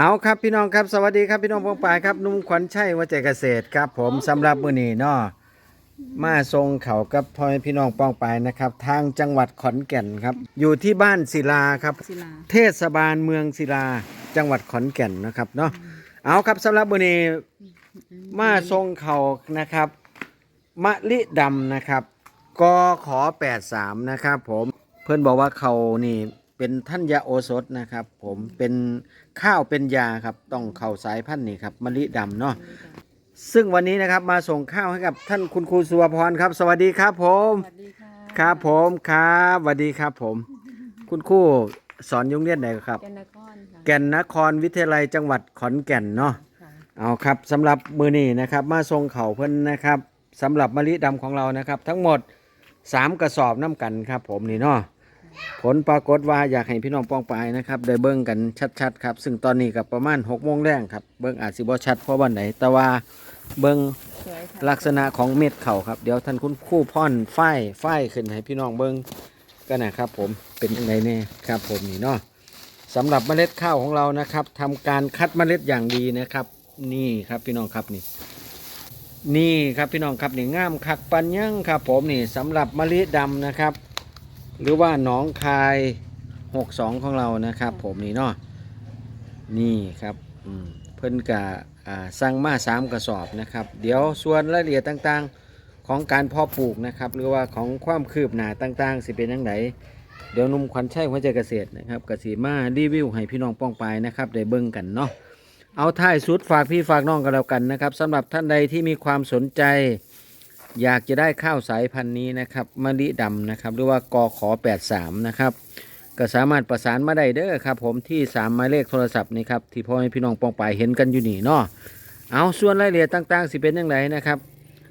เอาครับพี่น้องครับสวัสดีครับพี่น้องพงปายครับนุ่มขวัญชัยวัจเกษตรครับ ผมสำหรับมื้อนี้เนาะมาทรงเขากับพ่อแม่พี่น้องป้องปายนะครับ ทางจังหวัดขอนแก่นครับ อยู่ที่บ้านศิลาครับ ศิลา เทศบาลเมืองศิลา จังหวัดขอนแก่นนะครับเนาะเอาครับสำหรับมื้อนี้มาทรงเขานะครับมะลิดำนะครับกขอ83นะครับ ผมเพื่อนบอกว่าเขานี่ เป็นท่านยาโอสถนะครับ ผมเป็นข้าวเป็นยาครับต้องเข่าสายพันธุ์นี่ครับมะลิดำเนาะซึ่งวันนี้นะครับมาส่งข้าวให้กับท่านคุณครูสุวพรครับ สวัสดีครับผมสวัสดีค่ะครับผมครับสวัสดีครับผม คุณครู่สอนอยุ่โรงเรียนไหนครับ แกนนครค่ะแก่นนครวิทยาลัยจังหวัดขอนแก่นเนาะ ค่ะเอาครับสำหรับมือนี้นะครับ มาทรงเขาเพิ่นนะครับสำหรับมะลิดำของเรานะครับ ทั้งหมด 3 กระสอบน้ำกันครับ ผมนี่เนาะ ผลปรากฏว่าอยากให้พี่น้องปองปายนะครับได้เบิ่งกันชัดๆครับ ซึ่งตอนนี้กับประมาณ6โมงแรงครับ เบิ่งอาจสิบ่ชัดเพราะวันไหนแต่ว่าเบิ่งลักษณะของเม็ดเข่าครับเดี๋ยวท่านคุณคู่พ่อนฝ้ายฝ้ายขึ้นให้พี่น้องเบิ้งก็นะครับผมเป็นยังไงเนี่ยครับผมนี่เนาะสำหรับเมล็ดข้าวของเรานะครับทำการคัดเมล็ดอย่างดีนะครับ นี่ครับพี่น้องครับนี่ นี่ครับพี่น้องครับนี่ง่ามคักปันยังครับ ผมนี่สำหรับมะลิดำนะครับ หรือว่าหนองคาย62ของเรานะครับ ผมนี่เนาะนี่ครับเพิ่นกะอ่าสั่งมาสามกระสอบนะครับ เดี๋ยวส่วนรายละเอียดต่างๆของการเพาะปลูกนะครับ หรือว่าของความคืบหน้าต่างๆ สิเป็นยังไงเดี๋ยวนุ่มขวัญชัยหัวใจเกษตรนะครับกสีมารีวิวให้พี่น้องป้องไปนะครับได้เบิ่งกันเนาะเอาท้ายสุดฝากพี่ฝากน้องกันแล้วกันนะครับสำหรับท่านใดที่มีความสนใจ อยากจะได้ข้าวสายพันธุ์นี้นะครับมะลิดำนะครับ หรือว่ากอขอ83 นะครับ ก็สามารถประสานมาได้เด้อครับ ผมที่ 3 หมายเลขโทรศัพท์นี่ครับที่พ่อแม่พี่น้องปองปายเห็นกันอยู่นี่เนาะเอาส่วนรายละเอียดต่างๆ สิเป็นอยังไงนะครับ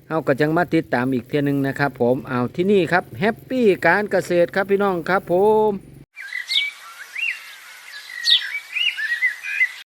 เอาก็จังมาติดตามอีกเทียนึงนะครับ ผมเอาที่นี่ครับแฮปปี้การเกษตรครับพี่น้องครับผม